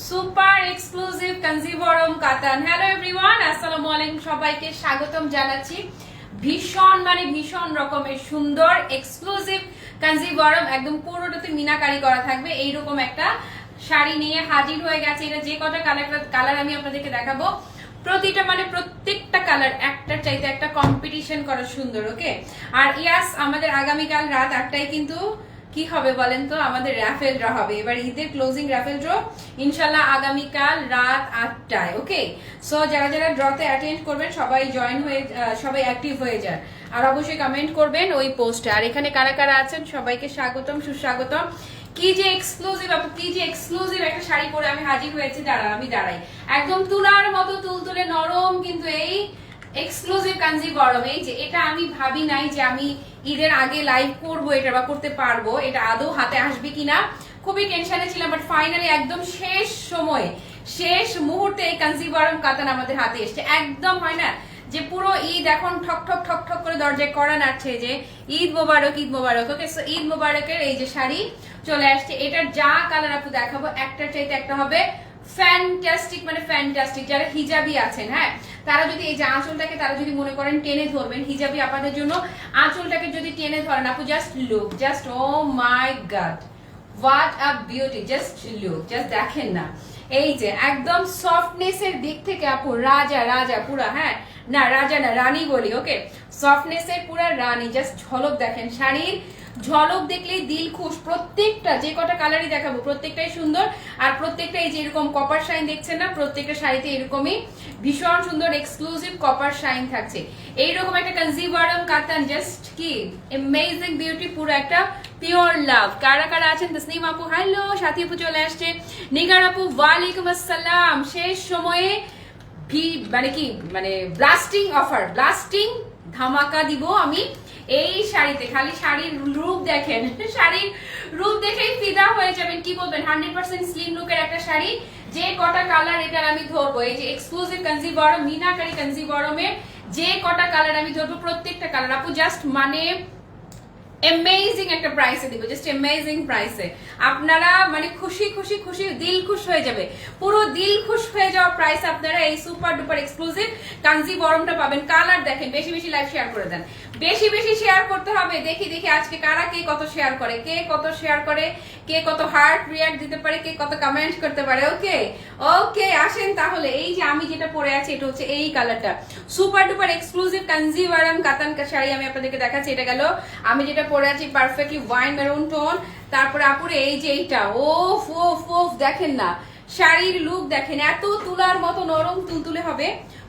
Super exclusive Kanjivaram কাতান। Hello everyone আসসালামু আলাইকুম সবাইকে। স্বাগতম জানাচ্ছি ভীষণ মানে ভীষণ রকমের সুন্দর, এক্সক্লুসিভ কনজিভারম। একদম পুরোটাতে মিনাকারি করা থাকবে। এইরকম একটা শাড়ি নিয়ে হাজির হয়ে গেছে। এটা যে কটা কালার কালার আমি আপনাদেরকে দেখাবো, প্রতিটা মানে প্রত্যেকটা কালার একটার চাইতে একটা কম্পিটিশন করা সুন্দর ওকে আর ইয়াস আমাদের আগামীকাল রাত আটটায় কিন্তু কি হবে বলেন তো? আমাদের র্যাফেল ড্র হবে। এবার ঈদের ক্লোজিং র্যাফেল ড্র ইনশাল্লাহ আগামীকাল রাত আটটায় ওকে সো যারা যারা ড্রতে অ্যাটেন্ড করবেন, সবাই জয়েন হয়ে সবাই অ্যাক্টিভ হয়ে যান। আর অবশ্যই কমেন্ট করবেন ওই পোস্টে আর এখানে কারা কারা আছেন, সবাইকে স্বাগতম, সুস্বাগতম। কি যে এক্সক্লুসিভ আপু কি যে এক্সক্লুসিভ একটা শাড়ি পরে আমি হাজির হয়েছি দাঁড়া আমি দাঁড়াই। একদম তুলার মতো তুলতুলে নরম, কিন্তু এই এক্সক্লুসিভ কাঞ্জি গরম। এই যে, এটা আমি ভাবি নাই যে আমি ঈদের আগে লাইভ করব এটা বা করতে পারব, এটা আদৌ হাতে আসবে কিনা? খুবই টেনশনে ছিলাম বাট ফাইনালি একদম শেষ সময়ে, শেষ মুহূর্তে এই কাঞ্জি কাতান আমাদের হাতে এসছে। একদম হয় না যে পুরো ঈদ এখন ঠক ঠক ঠক ঠক করে দরজায় করা নাড়ছে যে ঈদ মোবারক ঈদ মোবারক। ওকে সো ঈদ মোবারকের এই যে শাড়ি চলে আসছে, এটার যা কালার আপু দেখাবো, একটার চাইতে একটা হবে ফ্যান্টাস্টিক মানে ফ্যান্টাস্টিক যারা হিজাবি আছেন হ্যাঁ? তারা যদি এই যে আঁচলটাকে তারা যদি মনে করেন টেনে ধরবেন, হিজাবি আপাদের জন্য আঁচলটাকে যদি টেনে ধরেন, আপু just look just oh my god what a beauty just look just দেখেন না। এই যে একদম সফটনেস এর দিক থেকে, আপু, রাজা রাজা, পুরা হ্যাঁ? না, রাজা না, রানী বলি ওকে সফটনেস এর পুরা রানী জাস্ট ঝলক দেখেন, শাড়ির ঝলক দেখলেই দিল খুশ। প্রত্যেকটা, যে কটা কালারই দেখাবো, প্রত্যেকটাই সুন্দর। আর প্রত্যেকটা এই যে এরকম কপার শাইন দেখছেন না, প্রত্যেকটা শাড়িতে এরকমই ভীষণ সুন্দর এক্সক্লুসিভ কপার শাইন থাকছে। এইরকম একটা কনজিভারম কাতান জাস্ট কি? অ্যামেজিং বিউটি পুরো একটা পিওর লাভ কারা কারা আছেন? তসনিম আপু হ্যালো সাথী আপু চলে আসছে। নিগার আপু, ওয়ালাইকুম আসসালাম। শেষ সময়ে ভি- মানে কি? মানে ব্লাস্টিং অফার ব্লাস্টিং ধামাকা দিব আমি। এই শাড়িতে, খালি শাড়ির রূপ দেখেন, শাড়ির রূপ দেখেই ফিদা হয়ে যাবেন। কি বলবেন? হান্ড্রেড পার্সেন্ট স্লিম লুকের একটা শাড়ি, যে কটা কালার এটার আমি ধরবো। এই যে এক্সক্লুসিভ কনজিবরম মিনাকারি কনজিবরমের যে কটা কালার আমি ধরবো, প্রত্যেকটা কালার আপু জাস্ট মানে অ্যামেজিং একটা প্রাইসে দিব জাস্ট অ্যামেজিং প্রাইসে আপনারা মানে খুশি খুশি খুশি, দিল খুশ হয়ে যাবে। পুরো দিল খুশ হয়ে যাওয়া প্রাইস আপনারা এই সুপার ডুপার এক্সক্লুসিভ কাঞ্জি বরমটা পাবেন। কালার দেখেন, বেশি বেশি লাইভ শেয়ার করে দেন। বেশি বেশি শেয়ার করতে হবে, দেখি দেখি আজকে কারা কে কত শেয়ার করে, কে কত শেয়ার করে, কে কত হার্ট রিয়াক্ট দিতে পারে, কে কত কমেন্ট করতে পারে ওকে ওকে আসেন তাহলে। এই যে আমি যেটা পরে আছি, এটা হচ্ছে এই কালারটা সুপার ডুপার এক্সক্লুসিভ কাঞ্জিভারাম কাতান শাড়ি আমি আপনাদেরকে দেখাচ্ছি, এটা গেল। আমি যেটা পরে আছি পারফেক্টলি ওয়াইন মেরুন টোন তারপরে আপুরে এই যে এইটা, ওফ ওফ ওফ, দেখেন না। শাড়ির লুক দেখেন, এত তুলার মতো নরম তুলতুলে হবে।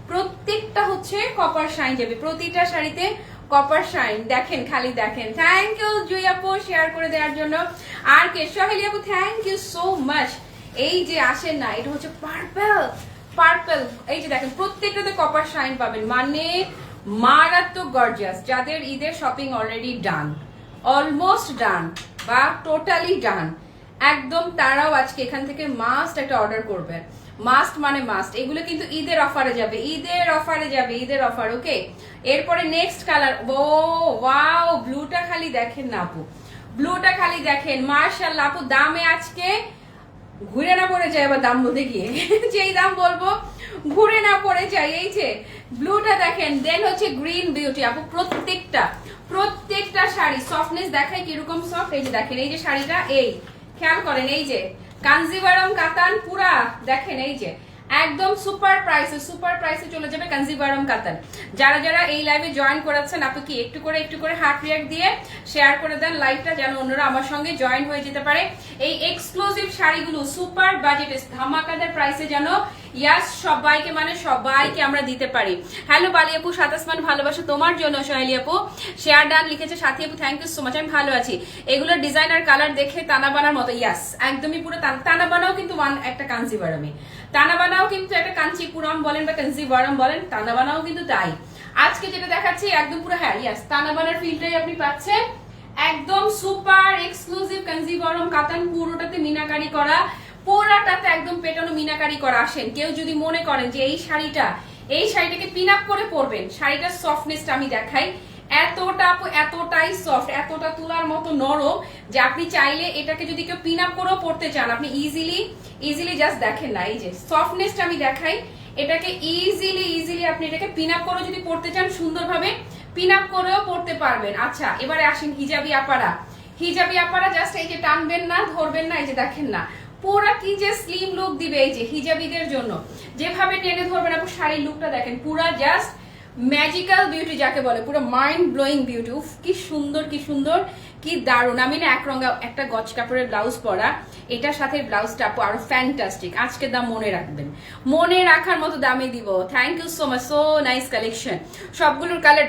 প্রত্যেকটা হচ্ছে কপার শাইন যাবে। প্রতিটা শাড়িতে কপার শাইন দেখেন, খালি দেখেন। থ্যাংক ইউ জুই আপু শেয়ার করে দেওয়ার জন্য। আর কে আপু থ্যাংক ইউ সো মাচ এই যে আসেন না, এটা হচ্ছে পার্পল পার্পল এই যে দেখেন, প্রত্যেকটাতে কপার শাইন পাবেন। মানে মারাত্মক গর্জিয়াস যাদের ঈদের shopping already done almost done বা টোটালি ডান একদম তারাও আজকে এখান থেকে মাস্ট একটা অর্ডার করবেন মাস্ট মানে মাস্ট এগুলো কিন্তু ঈদের অফারে যাবে, ঈদের অফারে যাবে, ঈদের অফার ওকে এরপরে নেক্সট কালার ও ওয়াও ব্লুটা খালি দেখেন না আপু। ব্লুটা খালি দেখেন মার্শাল্লাহ আপু, দামে আজকে ঘুরে না পড়ে যায় আবার দাম বলতে গিয়ে। যেই দাম বলব, ঘুরে না পড়ে যায়, এই যে ব্লুটা দেখেন দেন হচ্ছে গ্রিন বিউটি আপু, প্রত্যেকটা। প্রত্যেকটা শাড়ি সফটনেস দেখায় কীরকম সফট এই যে দেখেন, এই যে শাড়িটা, এই, খেয়াল করেন, এই যে কাঞ্জিভারম কাতান পুরা, দেখেন, এই যে একদম সুপার প্রাইসে সুপার প্রাইসে চলে যাবে কাঞ্জিভারম কাতান যারা যারা এই লাইভে জয়েন করাচ্ছেন আপনি কি একটু করে একটু করে হার্ট রিয়াক্ট দিয়ে শেয়ার করে দেন লাইভটা যেন অন্যরা আমার সঙ্গে জয়েন হয়ে যেতে পারে। এই এক্সক্লুসিভ শাড়িগুলো সুপার বাজেটে ধামাকাদার প্রাইসে যেন ইয়াস সবাইকে মানে সবাইকে আমরা দিতে পারি। হ্যালো বালি আপু সাতাসমান ভালোবাসা তোমার জন্য সোহেলি আপু শেয়ার ডান লিখেছে সাথী আপু থ্যাংক ইউ সো মাচ আমি ভালো আছি। এগুলোর ডিজাইনার কালার দেখে তানা বানার মতো ইয়াস একদমই পুরো তান- বানাও কিন্তু ওয়ান একটা কাঞ্জিভারমই তানা বানাও কিন্তু একটা কাঞ্চিপুরম বলেন বা কাঞ্জিভারম বলেন তানা বানাও কিন্তু তাই। আজকে যেটা দেখাচ্ছি একদম পুরো হ্যাঁ ইয়াস তানা বানার ফিল্ডটাই আপনি পাচ্ছেন একদম সুপার এক্সক্লুসিভ কাঞ্জিভারম কাতান, পুরোটাতে মিনাকারি করা, পুরাটাতে একদম পেটানো মিনাকারি করা আসেন। কেউ যদি মনে করেন যে এই শাড়িটা, এই শাড়িটাকে পিন আপ করে পরবেন, শাড়িটার সফটনেসটা আমি দেখাই। এতটা এতটাই সফট এতটা তুলার মতো নরম যে আপনি চাইলে এটাকে যদি কেউ পিন আপ করেও পড়তে চান, আপনি ইজিলি ইজিলি জাস্ট দেখেন না, এই যে সফটনেসটা আমি দেখাই, এটাকে ইজিলি ইজিলি আপনি এটাকে পিন আপ করে যদি পড়তে চান, সুন্দরভাবে পিন আপ করেও পড়তে পারবেন। আচ্ছা এবারে আসেন হিজাবি আপারা হিজাবি আপারা জাস্ট এই যে টানবেন না, ধরবেন না, এই যে দেখেন না। পুরা কি যে স্লিম লুক দিবে এই যে হিজাবিদের জন্য। যেভাবে টেনে ধরবেন আপনি শাড়ির লুকটা দেখেন, পুরা জাস্ট ম্যাজিক্যাল বিউটি যাকে বলে, পুরো মাইন্ড ব্লোয়িং বিউটি উফ, কি সুন্দর কি সুন্দর, কি দারুণ। আমি না এক রঙা একটা গজ কাপড়ের ব্লাউজ পরা, এটার সাথে ব্লাউজটা আরও ফ্যান্টাস্টিক আজকের দাম মনে রাখবেন। মনে রাখার মতো দামে দিব। Thank you so much so nice collection সবগুলোর কালার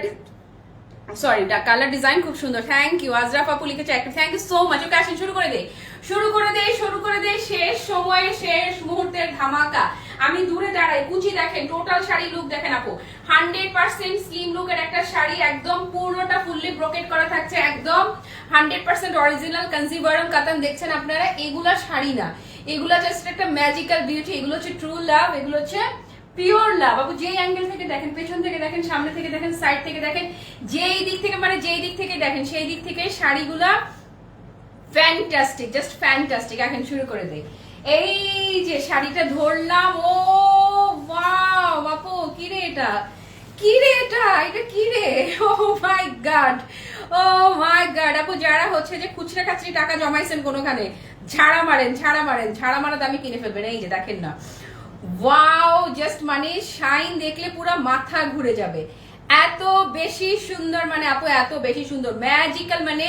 সরি কালার ডিজাইন খুব সুন্দর। থ্যাংক ইউ আজরাফ আপু লিখেছে একটা। Thank you so much okay আসেন, শুরু করে দে। শুরু করে দে, শুরু করে দে। শেষ সময়ে, শেষ মুহূর্তের ধামাকা। আমি দূরে দাঁড়াই, কুচি দেখেন টোটাল শাড়ি লুক দেখেন আপু। হান্ড্রেড পার্সেন্ট স্লিম লুকের একটা শাড়ি, একদম পুরোটা ফুললি ব্রোকেট করা থাকছে, একদম হান্ড্রেড পার্সেন্ট অরিজিনাল কনজিভারম কাতান দেখছেন আপনারা? এগুলা শাড়ি না। এগুলা জাস্ট একটা ম্যাজিক্যাল বিউটি এগুলো হচ্ছে ট্রু লাভ এগুলো হচ্ছে পিওর লাভ আপু, যেই অ্যাঙ্গেল থেকে দেখেন, পেছন থেকে দেখেন, সামনে থেকে দেখেন সাইড থেকে দেখেন, যেই দিক থেকে মানে যেই দিক থেকে দেখেন, সেই দিক থেকে শাড়িগুলা ফ্যান্টাস্টিক জাস্ট ফ্যান্টাস্টিক এখন শুরু করে দেই। এই যে শাড়িটা ধরলাম, ও ওয়াও বাপু কি রে এটা? কি রে এটা? এটা কি রে? ও my god O my god আপু, যারা হচ্ছে যে খুচরা খাচরি টাকা জমাইছেন কোনোখানে, ঝাড়া মারেন ঝাড়া মারেন, ঝাড়া মারা দামি কিনে ফেলবেন। এই যে, দেখেন না। ওয়াও জাস্ট মানে শাইন দেখলে পুরো মাথা ঘুরে যাবে। এত বেশি সুন্দর মানে আপু, এত বেশি সুন্দর। ম্যাজিক্যাল মানে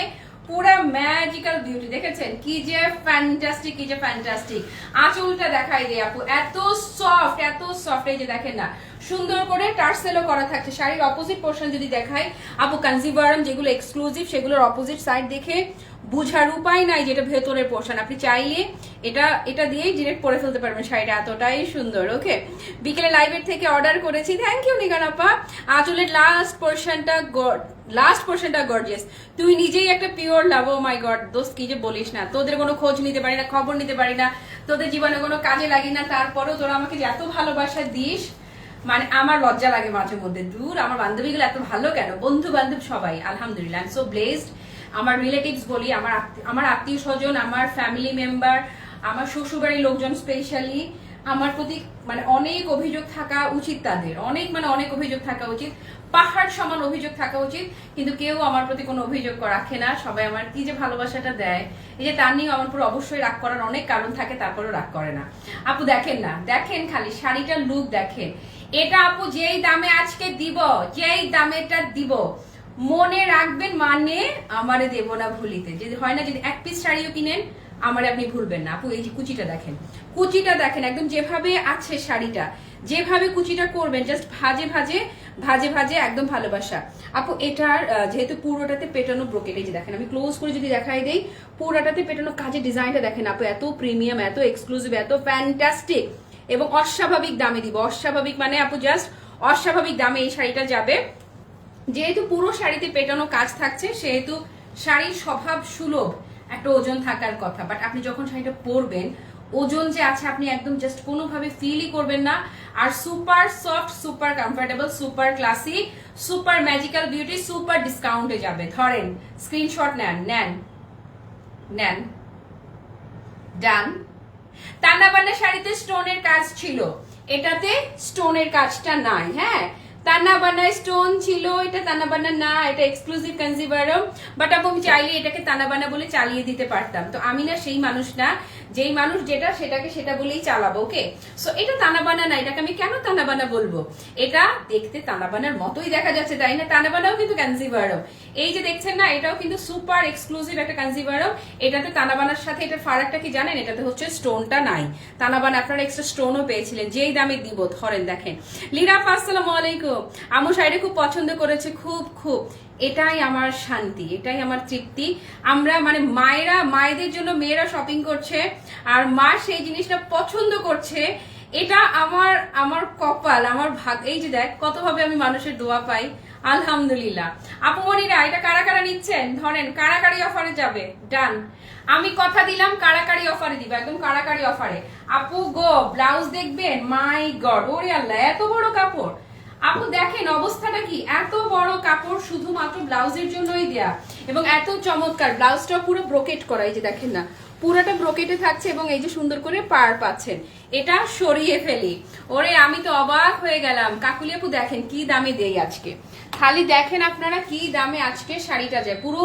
পুরা ম্যাজিক্যাল বিউটি দেখেছেন? কি যে ফ্যান্টাস্টিক কি যে ফ্যান্টাস্টিক আঁচলটা দেখাই দেয় আপু, এত সফট এত সফট এই যে দেখেন না। সুন্দর করে টার্সেলও করা থাকছে, শাড়ির অপোজিট পোর্শন যদি দেখাই, আপু কনজিভারম যেগুলো এক্সক্লুসিভ সেগুলোর অপোজিট সাইড দেখে বুঝার উপায় নাই যেটা ভেতরের পোর্শন আপনি চাইলে এটা এটা দিয়েই ডিরেক্ট পরে ফেলতে পারবেন শাড়িটা, এতটাই সুন্দর ওকে বিকেলে লাইভের থেকে অর্ডার করেছি। থ্যাংক ইউ নিগান আপা। আঁচলের লাস্ট পোর্শনটা লাস্ট পোর্শনটা গর্জিয়াস তুই নিজেই একটা pure love O my god দোস্ত, কি যে বলিস না। তোদের কোনো খোঁজ নিতে পারি না, খবর নিতে পারি না। তোদের জীবনে কোনো কাজে লাগি না। তারপরেও তোরা আমাকে এত ভালোবাসা দিস মানে আমার লজ্জা লাগে মাঝে মধ্যে। দূর, আমার বান্ধবীগুলো এত ভালো কেন? বন্ধু বান্ধব সবাই, আলহামদুলিল্লাহ আই সো ব্লেসড আমার রিলেটিভস বলি, আমার আমার আত্মীয় স্বজন, আমার ফ্যামিলি মেম্বার আমার শ্বশুরবাড়ির লোকজন স্পেশালি আমার প্রতি মানে অনেক অভিযোগ থাকা উচিত তাদের। অনেক মানে অনেক অভিযোগ থাকা উচিত। পাহাড় সমান অভিযোগ থাকা উচিত, কিন্তু কেউ আমার প্রতি কোনো অভিযোগ রাখে না। সবাই আমার কি যে ভালোবাসাটা দেয়, এই যে তার নিয়েও আমার পুরো অবশ্যই রাগ করার অনেক কারণ থাকে, তারপরেও রাগ করে না। আপু দেখেন না, দেখেন খালি শাড়িটার লুক দেখেন। এটা আপু যেই দামে আজকে দিব, যেই দামে এটা দিব মনে রাখবেন মানে আমারে দেব না ভুলিতে। যদি হয় না, যদি এক পিস শাড়িও কিনেন, আমারে আপনি ভুলবেন না। আপু, এই যে কুচিটা দেখেন। কুচিটা দেখেন, একদম যেভাবে আছে শাড়িটা, যেভাবে কুচিটা করবেন জাস্ট ভাজে ভাজে ভাজে ভাজে একদম ভালোবাসা। আপু, এটার যেহেতু পুরোটাতে পেটানো ব্রোকেট এই যে দেখেন, আমি ক্লোজ করে যদি দেখাই দেই, পুরোটাতে পেটানো কাজের ডিজাইনটা দেখেন আপু, এত প্রিমিয়াম এত এক্সক্লুসিভ এত ফ্যান্টাস্টিক এবং অস্বাভাবিক দামে দিব। অস্বাভাবিক মানে আপু জাস্ট অস্বাভাবিক দামে এই শাড়িটা যাবে। যেহেতু পুরো শাড়িতে পেটানো কাজ থাকছে, সেহেতু শাড়ির স্বভাব সুলভ একটা ওজন থাকার কথা। বাট আপনি যখন শাড়িটা পরবেন, ওজন যে আছে আপনি একদম জাস্ট কোনোভাবে ফিলই করবেন না। আর super soft super comfortable super classy super magical beauty super ডিসকাউন্টে যাবে। ধরেন স্ক্রিনশট নেন নেন নেন ডান তান্নাবান্না শাড়িতে স্টোনের কাজ ছিল। এটাতে স্টোনের কাজটা নাই হ্যাঁ? তান্নাবান্না স্টোন ছিল, এটা তান্নাবান্না না, এটা এক্সক্লুসিভ কনজিভারম বাট আপু আমি চাইলে এটাকে তানাবানা বলে চালিয়ে দিতে পারতাম। তো আমি না সেই মানুষ না। যেই মানুষ যেটা সেটাকে সেটা বলেই চালাবো ওকে সো এটা তানাবানা না, এটাকে আমি কেন তানাবানা বলব? এটা দেখতে তানাবানার মতোই দেখা যাচ্ছে, তাই না? তানাবানাও কিন্তু কনজিভারম এই যে দেখছেন না, এটাও কিন্তু সুপার এক্সক্লুসিভ একটা কনজিভারম এটাতে তানাবানার সাথে, এটার ফারাকটা কি জানেন? এটাতে হচ্ছে স্টোনটা নাই। তানাবানা, আপনারা এক্সট্রা স্টোনও পেয়েছিলেন, যেই দামে দিব, ধরেন দেখেন। লিরা আসসালামু আলাইকুম। আমু শাড়ি খুব পছন্দ করেছে, খুব খুব। এটাই আমার শান্তি, এটাই আমার তৃপ্তি। আমরা মানে মায়েরা, মায়েদের জন্য মেয়েরা শপিং করছে, আর মা সেই জিনিসটা পছন্দ করছে, এটা আমার আমার কপাল, আমার ভাগ এই যে দেখ কতভাবে আমি মানুষের দোয়া পাই। আলহামদুলিল্লাহ। আপু মনিরা, এটা কারা কারা নিচ্ছেন? ধরেন কারাকারি অফারে যাবে? ডান আমি কথা দিলাম কারাকারি অফারে দিব? একদম কারাকারি অফারে আপু গো ব্লাউজ দেখবেন? মাই গড ওরে আল্লাহ, এত বড় কাপড়। আপু দেখেন, অবস্থাটা কি? এত বড় কাপড় শুধুমাত্র ব্লাউজের জন্যই দেয়া এবং এত চমৎকার। ব্লাউজটা পুরো ব্রোকেট করা, এই যে দেখেন না। পুরোটা ব্রোকেটে থাকছে এবং এই যে সুন্দর করে পার পাচ্ছেন। এটা সরিয়ে ফেলি। ওরে, আমি তো অবাক হয়ে গেলাম। কাকুলি আপু, দেখেন কি দামে দেই আজকে। খালি দেখেন আপনারা কি দামে আজকে শাড়িটা যায়। পুরো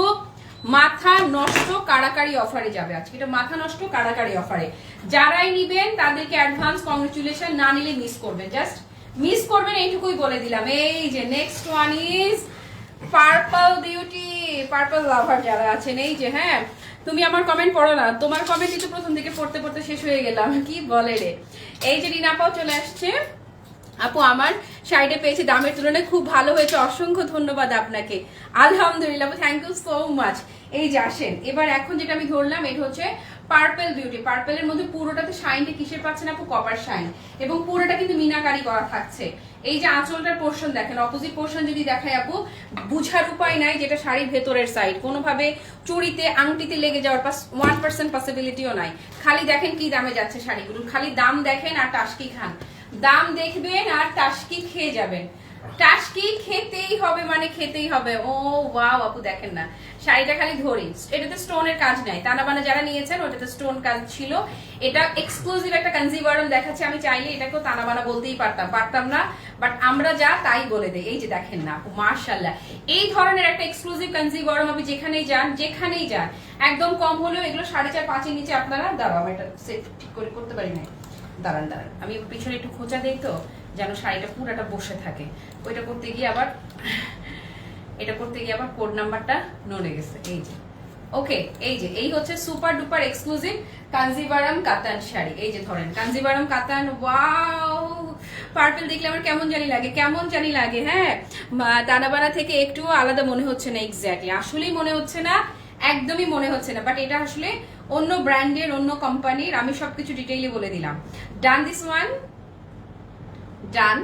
মাথা নষ্ট কাড়াকাড়ি অফারে যাবে আজকে। এটা মাথা নষ্ট কাড়াকাড়ি অফারে যারাই নিবেন, তাদেরকে অ্যাডভান্স কংগ্রেচুলেশন না নিলে মিস করবেন। জাস্ট মিস করবেন, এইটুকুই বলে দিলাম। এই যে next one is purple beauty purple lover যারা আছেন, এই যে হ্যাঁ তুমি আমার কমেন্ট পড়ো না। তোমার কমেন্টই তো প্রথম থেকে পড়তে পড়তে শেষ হয়ে গেলাম। কি বলে রে? এই যে রিনাপাও চলে আসছে। আপু, আমার শাড়িটা পেয়েছি দামের তুলনায় খুব ভালো হয়েছে। অসংখ্য ধন্যবাদ আপনাকে। আলহামদুলিল্লাহ থ্যাংক ইউ সো মাচ এই যে, আসেন। এবার এখন যেটা আমি ধরলাম, এটা হচ্ছে পার্পল বিউটি পার্পেলের মধ্যে পুরোটাতে শাইনটা কিসের পাচ্ছেন আপু? কপার শাইন এবং পুরোটা কিন্তু মিনাকারি করা থাকছে। এই যে আঁচলটার পোর্শন দেখেন অপোজিট পোর্শন যদি দেখায় আপু, বুঝার উপায় নাই যেটা শাড়ির ভেতরের সাইড কোনোভাবে চুড়িতে, আংটিতে লেগে যাওয়ার পাস ওয়ান পার্সেন্ট পসিবিলিটিও নাই। খালি দেখেন কি দামে যাচ্ছে শাড়িগুলো। খালি দাম দেখেন আর টাসকি খান। দাম দেখবেন আর টাসকি খেয়ে যাবেন। টাসকি খেতেই হবে মানে খেতেই হবে। ও, ওয়াও, আপু দেখেন না। শাড়িটা খালি ধরি এটাতে স্টোনের কাজ নাই। তানা বানা যারা নিয়েছেন, ওটাতে স্টোন কাজ ছিল। এটা এক্সক্লুসিভ একটা কনজিভারম দেখাচ্ছে। আমি চাইলে এটাকেও তানা বানা বলতেই পারতাম। পারতাম না বাট আমরা যা তাই বলে দেই। এই যে দেখেন না, আপু মার্শাল্লাহ এই ধরনের একটা এক্সক্লুসিভ কনজিভারম আপনি যেখানেই যান যেখানেই যান, একদম কম হলেও এগুলো সাড়ে চার, পাঁচের নিচে আপনারা দাঁড়াও এটা সেট ঠিক করে করতে পারি না দাঁড়ান দাঁড়ান। আমি পিছনে একটু খোঁচা দেই তো, যেন শাড়িটা পুরাটা বসে থাকে। ওইটা করতে গিয়ে আবার এটা করতে গিয়ে আবার কোড নাম্বারটা নড়ে গেছে, এই যে। ওকে এই যে, এই হচ্ছে সুপার ডুপার এক্সক্লুসিভ কাঞ্জিবারাম কাতান শাড়ি। এই যে ধরেন, কাঞ্জিবারাম কাতান ওয়াও পার্পল দেখলে আমার কেমন জানি লাগে, কেমন জানি লাগে হ্যাঁ? দানাবানা থেকে একটুও আলাদা মনে হচ্ছে না এক্স্যাক্টলি আসলেই মনে হচ্ছে না, একদমই মনে হচ্ছে না। বাট এটা আসলে অন্য ব্র্যান্ডের, অন্য কোম্পানির, আমি সবকিছু ডিটেইলে বলে দিলাম। ডান দিস ওয়ান ডান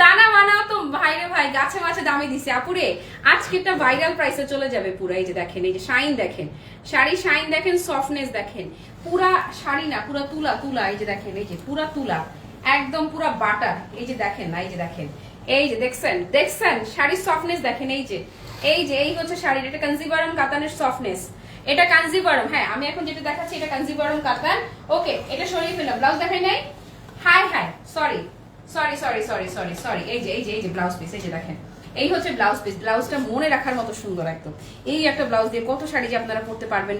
টানা মানাও তো ভাইরে ভাই, গাছে মাছে দামে দিছে। আপুরে আজকেরটা ভাইরাল প্রাইসে চলে যাবে পুরো, এই যে দেখেন, এই যে শাইন দেখেন। শাড়ি শাইন দেখেন সফটনেস দেখেন। পুরা শাড়ি না, পুরা তুলা তুলা, এই যে দেখেন, এই যে পুরা তুলা। একদম পুরা বাটার, এই যে দেখেন না এই যে দেখেন। এই যে দেখছেন দেখছেন, শাড়ির সফটনেস দেখেন, এই যে। এই যে, এই হচ্ছে শাড়ির, এটা কনজিভারম কাতানের সফটনেস এটা কানজিভারম হ্যাঁ আমি এখন যেটা দেখাচ্ছি, এটা কানজিভারম কাতান। ওকে, এটা সরিয়ে ফেললাম ব্লাউজ দেখাই নাই? Hi hi sorry sorry sorry sorry sorry sorry এই যে এই যে এই যে ব্লাউজ পিস এই যে দেখেন। এই হচ্ছে ব্লাউজ পিস ব্লাউজটা মনে রাখার মতো সুন্দর একদম। এই একটা ব্লাউজ দিয়ে কত শাড়ি যে আপনারা পারবেন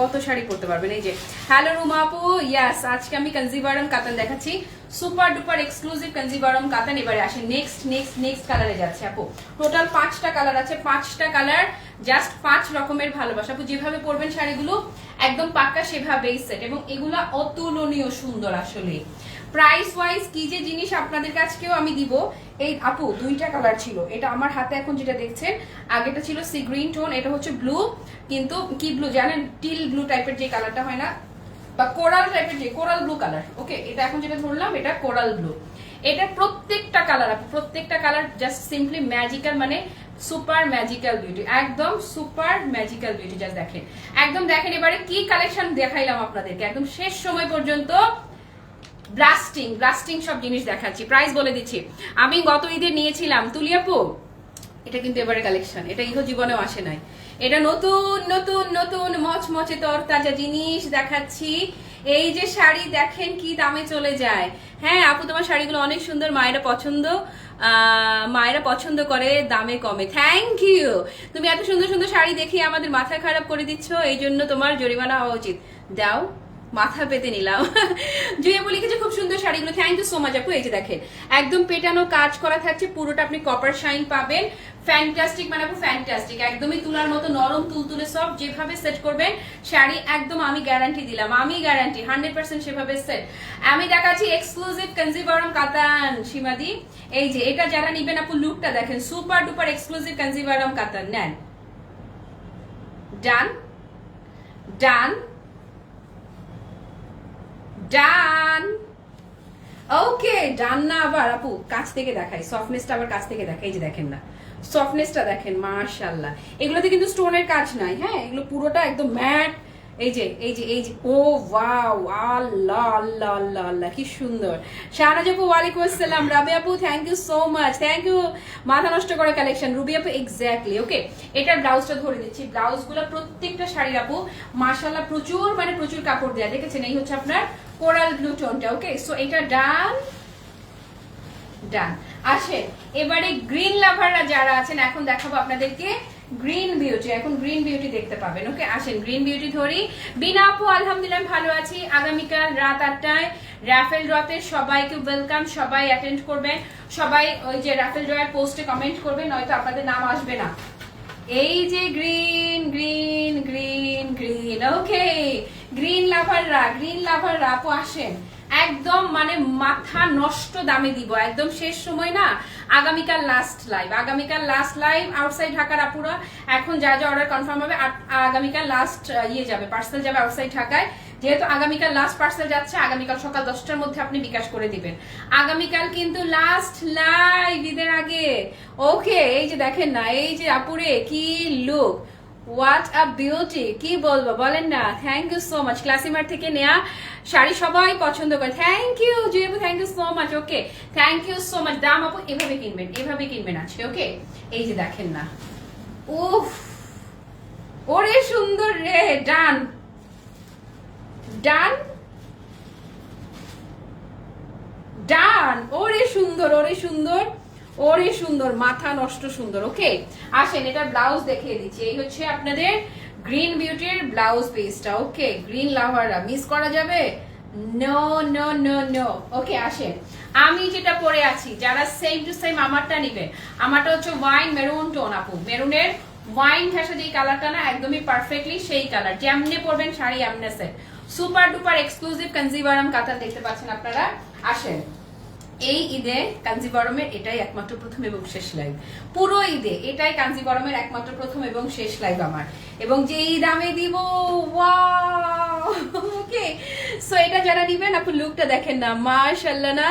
কত শাড়ি পারবেন। এই যে হ্যালো রুমা আপু ইয়াস আজকে আমি কনজিভারম কাতান দেখাচ্ছি। সুপার ডুপার এক্সক্লুসিভ কনজিভারম কাতান এবারে আসে। নেক্সট নেক্সট নেক্সট কালারে যাচ্ছে আপু। টোটাল পাঁচটা কালার আছে। পাঁচটা কালার জাস্ট পাঁচ রকমের ভালোবাসা। আপু, যেভাবে পরবেন শাড়িগুলো, একদম পাক্কা সেভাবেই সেট এবং এগুলা অতুলনীয় সুন্দর আসলে। প্রাইস ওয়াইজ কি যে জিনিস আপনাদের কাছকেও আমি দিব, এই আপু, দুইটা কালার ছিল। এটা আমার হাতে এখন যেটা দেখছেন আগেটা ছিল সি গ্রিন টোন, এটা হচ্ছে ব্লু কিন্তু কি ব্লু জানেন? টিল ব্লু টাইপের যে কালারটা হয় না? বা কোরাল টাইপের যে কোরাল ব্লু কালার ওকে এটা এখন যেটা ধরলাম, এটা কোরাল ব্লু এটা প্রত্যেকটা কালার আপু, প্রত্যেকটা কালার জাস্ট সিম্পলি ম্যাজিক্যাল মানে সুপার ম্যাজিক্যাল বিউটি একদম সুপার ম্যাজিক্যাল বিউটি জাস্ট দেখেন। একদম দেখেন, এবারে কি কালেকশন দেখাইলাম আপনাদেরকে? একদম শেষ সময় পর্যন্ত ব্লাস্টিং ব্লাস্টিং সব জিনিস দেখাচ্ছি। প্রাইস বলে দিচ্ছি। আমি গত ঈদে নিয়েছিলাম। তুলিয়াপু এটা কিন্তু এবারে কালেকশন এটা ইহ জীবনেও আসে নাই। এটা নতুন নতুন নতুন, মচমচে, তরতাজা জিনিস দেখাচ্ছি। এই যে শাড়ি, দেখেন কি দামে চলে যায়। হ্যাঁ আপু, তোমার শাড়িগুলো অনেক সুন্দর। মায়েরা পছন্দ। মায়েরা পছন্দ করে, দামে কমে। থ্যাংক ইউ তুমি এত সুন্দর সুন্দর শাড়ি দেখিয়ে আমাদের মাথা খারাপ করে দিচ্ছ। এই জন্য তোমার জরিমানা হওয়া উচিত। দাও। মাথা পেতে নিলাম। জুয়ে বলি যে খুব সুন্দর শাড়িগুলো। থ্যাংক ইউ সো মাচ আপু। এই যে দেখেন, একদম পেটানো কাজ করা থাকছে, পুরোটা আপনি কপার শাইন পাবেন। ফ্যান্টাস্টিক মানে আপু ফ্যান্টাস্টিক একদমই তুলার মতো নরম তুলতুলে সব যেভাবে সেট করবেন, শাড়ি একদম আমি গ্যারান্টি দিলাম। আমি গ্যারান্টি হান্ড্রেড পার্সেন্ট সেভাবে সেট আমি দেখাচ্ছি এক্সক্লুসিভ কনজিভারম কাতান, সীমাদি। এই যে, এটা যারা নিবেন আপু লুকটা দেখেন সুপার ডুপার এক্সক্লুসিভ কনজিভারম কাতান। নেন। ডান ডান ডান। ওকে, ডান না আবার। আপু, কাছ থেকে দেখাই। সফটনেসটা আবার কাছ থেকে দেখাই যে দেখেন না। সফটনেসটা দেখেন মার্শাল্লাহ এগুলোতে কিন্তু স্টোনের কাজ নাই হ্যাঁ? এগুলো পুরোটা একদম ম্যাট এই যে এই যে এই যে, ও ওয়াও আল্লাহ আল্লাহ আল্লাহ আল্লাহ, কি সুন্দর। শাহনাজ আপু, ওয়ালাইকুম আসসালাম। রাবি আপু thank you so much thank you মাথা নষ্ট করা কালেকশন রুবি আপু এক্স্যাক্টলি ওকে এটার ব্লাউজটা ধরে দিচ্ছি ব্লাউজগুলো প্রত্যেকটা শাড়ির আপু, মাশাআল্লাহ, প্রচুর মানে প্রচুর কাপড় দেয়া। দেখেছেন? এই হচ্ছে আপনার কোরাল ব্লু টোনটা ওকে সো এটা ডান ডান। আসেন, এবারে গ্রিন লাভাররা যারা আছেন, এখন দেখাবো আপনাদেরকে গ্রিন বিউটি, এখন গ্রিন বিউটি দেখতে পাবেন ওকে আসেন, গ্রিন বিউটি ধরি। বিনা আপু আলহামদুলিল্লাহ ভালো আছি। আগামীকাল রাত আটটায় রাফেল ড্রতে সবাইকে ওয়েলকাম সবাই অ্যাটেন্ড করবেন। সবাই ওই যে রাফেল ড্রয়ের পোস্টে কমেন্ট করবেন, নয়তো আপনাদের নাম আসবে না। এই যে green green green green okay green লাভাররা green লাভাররা আপু আসেন। একদম মানে মাথা নষ্ট দামে দিব, একদম শেষ সময় না? আগামীকাল লাস্ট লাইভ আগামীকাল লাস্ট লাইভ আউটসাইড ঢাকার আপুরা, এখন যা যা অর্ডার কনফার্ম হবে আগামীকাল লাস্ট ইয়ে যাবে পার্সেল যাবে আউটসাইড ঢাকায়। যেহেতু আগামীকাল লাস্ট পার্সেল যাচ্ছে, আগামীকাল সকাল দশটার মধ্যে আপনি বিকাশ করে দিবেন। আগামীকাল কিন্তু লাস্ট লাইভ ঈদের আগে। ওকে এই যে দেখেন না, এই যে আপুরে, কি লুক হোয়াট আ বিউটি কি বলব? বলেন না। থ্যাংক ইউ সো মাচ ক্লাসিমার থেকে নেয়া শাড়ি সবাই পছন্দ করে। Thank you জুয়েবু thank you so much okay thank you so much দাম আপু এভাবে কিনবেন এভাবে কিনবেন আজকে ওকে এই যে দেখেন না। উফ! ওরে সুন্দর রে! ডান। ডান? ডান! ওরে সুন্দর ওরে সুন্দর। ওরে সুন্দর, মাথা নষ্ট সুন্দর ওকে আসেন, এটা ব্লাউজ দেখিয়ে দিচ্ছি। এই হচ্ছে আপনাদের গ্রিন বিউটির ব্লাউজ পিসটা ওকে গ্রিন লাভাররা মিস করা যাবে? No no no no okay আসেন। আমি যেটা পরে আছি, যারা সেম টু সেম আমারটা নিবে, আমারটা হচ্ছে ওয়াইন মেরুন টোন আপু। মেরুনের ওয়াইন ঘাসা যেই কালারটা না, একদমই পারফেক্টলি সেই কালার যেমনি পরবেন শাড়ি এমনি set super duper exclusive Kanjivaram কাতার দেখতে পাচ্ছেন আপনারা। আসেন। এই ঈদে কাঞ্জিবরমের এটাই একমাত্র প্রথম এবং শেষ লাইভ পুরো ঈদে এটাই কাঞ্জিবরমের একমাত্র প্রথম এবং শেষ লাইভ আমার। এবং যে ঈদ আমি দিব ওকে সো এটা যারা নিবেন, আপু লুকটা দেখেন না মাশাল্লাহ না।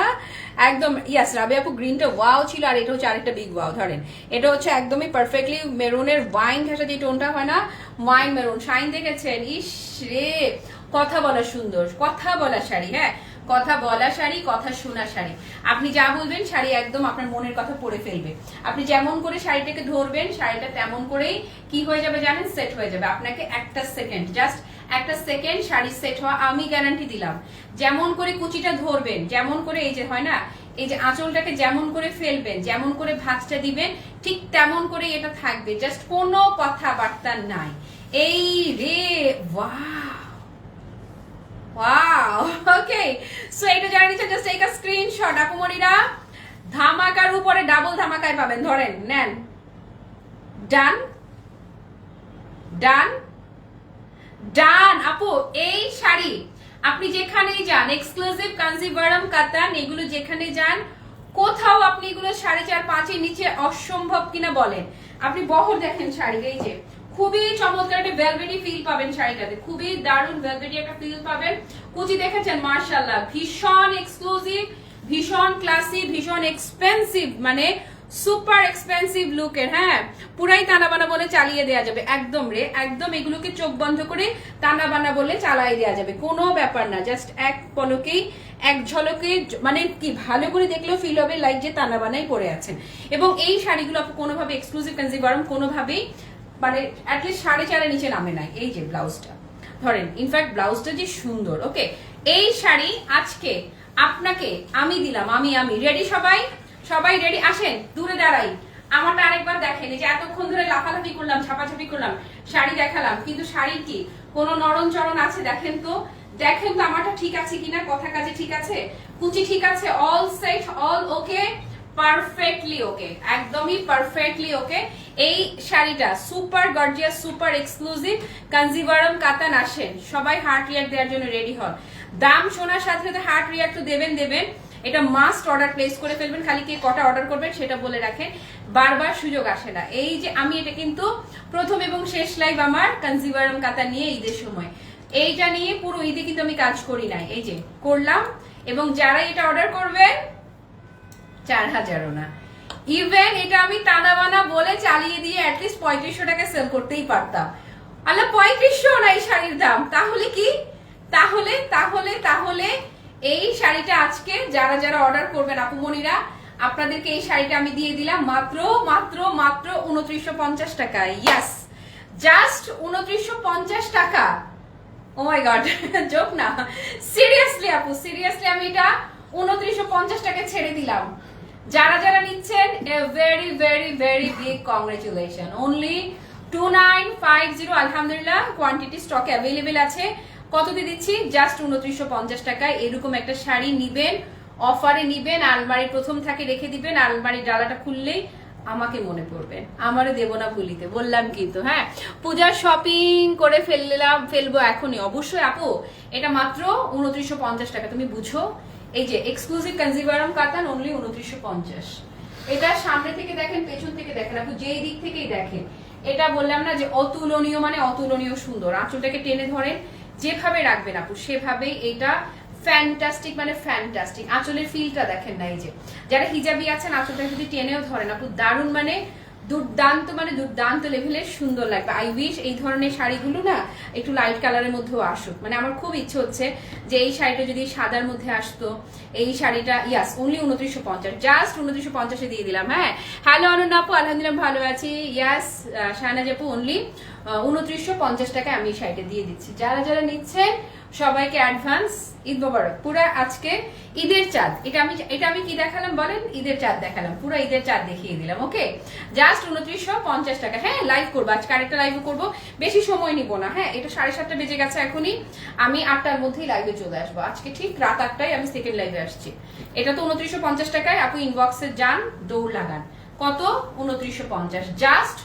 একদম ইয়াস রাবে আপু গ্রিনটা ওয়াও ছিল, আর এটা হচ্ছে আরেকটা বিগ ওয়াও ধরেন। এটা হচ্ছে একদমই পারফেক্টলি মেরুনের ওয়াইন ঘাসা যে টোনটা হয় না ওয়াইন মেরুন। শাইন দেখেছেন? ইস রে! কথা বলা সুন্দর, কথা বলা শাড়ি হ্যাঁ? কথা বলা শাড়ি, কথা শোনা শাড়ি। আপনি যা বলবেন শাড়ি একদম আপনার মনের কথা পড়ে ফেলবে। আপনি যেমন করে শাড়িটাকে ধরবেন, শাড়িটা তেমন করেই কি হয়ে যাবে জানেন? সেট হয়ে যাবে। আপনাকে একটা সেকেন্ড জাস্ট একটা সেকেন্ড শাড়ি সেট হওয়া আমি গ্যারান্টি দিলাম। যেমন করে কুচিটা ধরবেন, যেমন করে এই যে হয় না, এই যে আঁচলটাকে যেমন করে ফেলবেন, যেমন করে ভাঁজটা দিবেন, ঠিক তেমন করে এটা থাকবে। জাস্ট কোনো কথাবার্তা নাই। এই রে ওয়াও ওয়াও ওকে সো এটা জানা নিচ্ছে জাস্ট একটা স্ক্রিনশট আপুমনিরা ধামাকার উপরে ডাবল ধামাকায় পাবেন। ধরেন, নেন। ডান ডান ডান আপু, এই শাড়ি আপনি যেখানেই যান এক্সক্লুসিভ কাঞ্জিভারাম কাতান, এগুলো যেখানে যান, কোথাও আপনি এগুলো সাড়ে চার, পাঁচের নিচে অসম্ভব কিনা বলেন। আপনি বহর দেখেন শাড়ি, এই যে। খুবই চমৎকার একটা ভেলভেটি ফিল পাবেন শাড়িটাতে। খুবই দারুণ ভেলভেটি একটা ফিল পাবেন। কুচি দেখেছেন? মার্শাল্লাহ ভীষণ এক্সক্লুসিভ ভীষণ ক্লাসি ভীষণ এক্সপেন্সিভ মানে সুপার এক্সপেন্সিভ লুকের হ্যাঁ? পুরাই টানা বানা বলে চালিয়ে দেওয়া যাবে। একদম রে, একদম এগুলোকে চোখ বন্ধ করে টানা বানা বলে চালাই দেওয়া যাবে। কোনো ব্যাপার না জাস্ট এক পলকেই, এক ঝলকে মানে কি ভালো করে দেখলেও ফিল হবে লাইক যে টানা বানাই পরে আছেন। এবং এই শাড়িগুলো আপনি কোনোভাবে এক্সক্লুসিভ কনজিভারম কোনোভাবেই মানে অ্যাটলিস্ট সাড়ে চারের নিচে নামে নাই, এই যে ব্লাউজটা। ধরেন ইনফ্যাক্ট ব্লাউজটা যে সুন্দর ওকে এই শাড়ি আজকে আপনাকে আমি দিলাম, আমি আমি। রেডি সবাই? সবাই রেডি আসেন, দূরে দাঁড়াই। আমারটা আরেকবার দেখেন যে এতক্ষণ ধরে লাফালাফি করলাম, ছাপাছাপি করলাম, শাড়ি দেখালাম। কিন্তু শাড়ির কি কোনো নরম চরণ আছে দেখেন তো? দেখেন তো আমারটা ঠিক আছে কিনা, কথা কাজে ঠিক আছে? কুচি ঠিক আছে? All set all okay perfectly okay একদমই পারফেক্টলি ওকে এই শাড়িটা super gorgeous super exclusive Kanjivaram কাতান আসেন। সবাই হার্ট রিয়াক্ট দেওয়ার জন্য রেডি হন। দাম শোনার সাথে সাথে হার্ট রিয়াক্ট তো দেবেন দেবেন। এটা মাস্ট অর্ডার প্লেস করে ফেলবেন, খালি কে কটা অর্ডার করবেন সেটা বলে রাখেন। বারবার সুযোগ আসে না। এই যে আমি এটা কিন্তু প্রথম এবং শেষ লাইভ আমার কনজিভারম কাতা নিয়ে ঈদের সময়। এইটা নিয়ে পুরো ঈদে কিন্তু আমি কাজ করি নাই। এই যে করলাম এবং যারা এটা অর্ডার করবেন চার হাজারও না। ইভেন এটা আমি টানা বানা বলে চালিয়ে দিয়ে অ্যাটলিস্ট পঁয়ত্রিশশো টাকা সেল করতেই পারতাম। আল্লাহ পঁয়ত্রিশশো না এই শাড়ির দাম। তাহলে কি? তাহলে তাহলে তাহলে এই শাড়িটা আজকে যারা যারা অর্ডার করবেন আপুমনিরা আপনাদেরকে এই শাড়িটা আমি দিয়ে দিলাম মাত্র মাত্র মাত্র উনত্রিশশো পঞ্চাশ টাকা। ইয়াস জাস্ট উনত্রিশশো পঞ্চাশ টাকা। ও মাই গড জোক না। সিরিয়াসলি আপু সিরিয়াসলি আমি এটা উনত্রিশশো পঞ্চাশ টাকা ছেড়ে দিলাম। যারা যারা নিচ্ছেন a very very very big congratulation only two nine five zero আলহামদুলিল্লাহ কোয়ান্টিটি স্টক অ্যাভেলেবেল আছে। কত দিয়ে দিচ্ছি? জাস্ট উনত্রিশশো পঞ্চাশ টাকায় এরকম একটা শাড়ি নিবেন অফারে নিবেন, আলমারি প্রথম থাকে রেখে দিবেন আলমারির ডালাটা খুললেই আমাকে মনে পড়বে। আমারও দেব না ভুলিতে বললাম কিন্তু হ্যাঁ? পূজার শপিং করে ফেললাম, ফেলব এখনই। অবশ্যই আপু, এটা মাত্র উনত্রিশশো পঞ্চাশ টাকা, তুমি বুঝো? এই যে এক্সক্লুসিভ কনজিভারম কাতান অনলি উনত্রিশশো পঞ্চাশ। এটা সামনে থেকে দেখেন, পেছন থেকে দেখেন। আপু যেই দিক থেকেই দেখেন, এটা বললাম না যে অতুলনীয় মানে অতুলনীয় সুন্দর। আঁচলটাকে টেনে ধরেন, যেভাবে রাখবেন আপু, সেভাবেই এটা ফ্যান্টাস্টিক মানে ফ্যান্টাস্টিক আঁচলের ফিলটা দেখেন না এই যে। যারা হিজাবি আছেন, আঁচলটা যদি টেনেও ধরেন আপু, দারুণ মানে দুর্দান্ত মানে দুর্দান্ত লেভেলের সুন্দর লাগবে। আই উইশ এই ধরনের শাড়িগুলো না একটু লাইট কালারের মধ্যেও আসুক। মানে আমার খুব ইচ্ছে হচ্ছে যে এই শাড়িটা যদি সাদার মধ্যে আসতো, এই শাড়িটা ইয়াস অনলি উনত্রিশশো পঞ্চাশ জাস্ট উনত্রিশশো পঞ্চাশে দিয়ে দিলাম হ্যাঁ? হ্যালো অনন্যা আপু, আলহামদুলিল্লাহ ভালো আছি। ইয়াস শাহনাজ আপু অনলি উনত্রিশশো পঞ্চাশ টাকায় আমি এই শাড়িটা দিয়ে দিচ্ছি। যারা যারা নিচ্ছেন সবাইকে অ্যাডভান্স ঈদ মোবারক। পুরা আজকে ঈদের চাঁদ। এটা আমি এটা আমি কি দেখালাম বলেন? ঈদের চাঁদ দেখালাম। পুরো ঈদের চাঁদ দেখিয়ে দিলাম ওকে জাস্ট উনত্রিশশো পঞ্চাশ টাকা। হ্যাঁ লাইভ করব। আজকে আরেকটা লাইভ করব। বেশি সময় নিব না হ্যাঁ? এটা সাড়ে সাতটা বেজে গেছে এখনই। আমি আটটার মধ্যেই লাইভে চলে আসব। আজকে ঠিক রাত আটটায় আমি সেকেন্ড লাইভে আসছি। এটা তো উনত্রিশশো পঞ্চাশ টাকায়। আপু ইনবক্সে যান, দৌড় লাগান। কত? উনত্রিশশো পঞ্চাশ। জাস্ট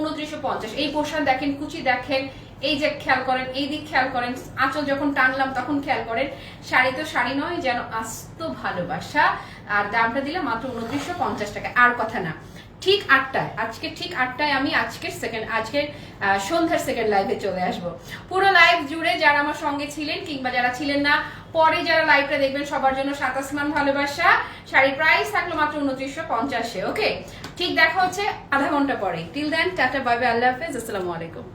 উনত্রিশশো পঞ্চাশ। এই পোর্শন দেখেন, কুচি দেখেন এই যে খেয়াল করেন, এই দিক খেয়াল করেন, আঁচল যখন টানলাম তখন খেয়াল করেন, শাড়ি তো শাড়ি নয়, যেন আস্ত ভালোবাসা। আর দামটা দিলাম মাত্র উনত্রিশশো পঞ্চাশ টাকা। আর কথা না, ঠিক আটটায়, আজকে ঠিক আটটায় আমি আজকের সেকেন্ড আজকের সন্ধ্যার সেকেন্ড লাইভে চলে আসব। পুরো লাইভ জুড়ে যারা আমার সঙ্গে ছিলেন কিংবা যারা ছিলেন না, পরে যারা লাইভটা দেখবেন, সবার জন্য সাতাশ মান ভালোবাসা। শাড়ি প্রাইস থাকল মাত্র উনত্রিশশো পঞ্চাশে ওকে ঠিক দেখা হচ্ছে আধা ঘণ্টা পরে। টিল দেন টাটা বাই আল্লাহ হাফেজ, আসসালামু আলাইকুম।